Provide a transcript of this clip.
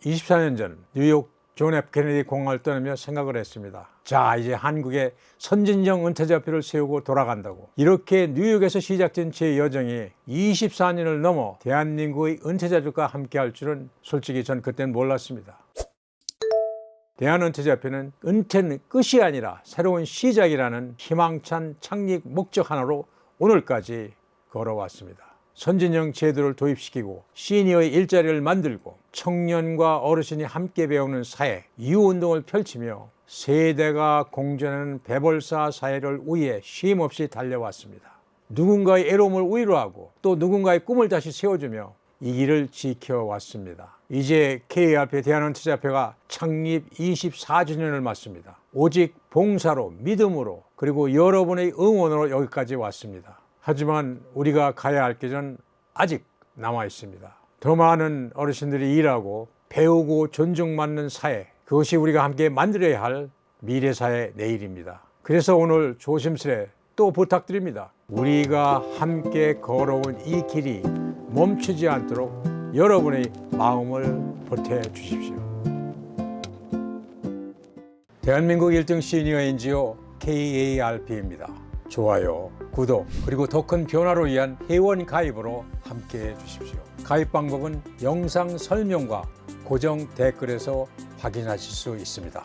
24년 전 뉴욕 존 F 케네디 공항을 떠나며 생각을 했습니다. 자, 이제 한국에 선진형 은퇴자표를 세우고 돌아간다고. 이렇게 뉴욕에서 시작된 제 여정이 24년을 넘어 대한민국의 은퇴자들과 함께 할 줄은 솔직히 전 그땐 몰랐습니다. 대한은퇴자표는 은퇴는 끝이 아니라 새로운 시작이라는 희망찬 창립 목적 하나로 오늘까지 걸어왔습니다. 선진형 제도를 도입시키고 시니어의 일자리를 만들고 청년과 어르신이 함께 배우는 사회, 이웃운동을 펼치며 세대가 공존하는 배벌사 사회를 위해 쉼없이 달려왔습니다. 누군가의 애로움을 위로하고 또 누군가의 꿈을 다시 세워주며 이 길을 지켜왔습니다. 이제 KRP 대한은퇴자표가 창립 24주년을 맞습니다. 오직 봉사로 믿음으로 그리고 여러분의 응원으로 여기까지 왔습니다. 하지만 우리가 가야 할 길은 아직 남아 있습니다. 더 많은 어르신들이 일하고 배우고 존중받는 사회 그것이 우리가 함께 만들어야 할 미래 사회 내일입니다. 그래서 오늘 조심스레 또 부탁드립니다. 우리가 함께 걸어온 이 길이 멈추지 않도록 여러분의 마음을 보태 주십시오. 대한민국 1등 시니어 NGO KARP입니다. 좋아요, 구독, 그리고 더 큰 변화를 위한 회원 가입으로 함께 해 주십시오. 가입 방법은 영상 설명과 고정 댓글에서 확인하실 수 있습니다.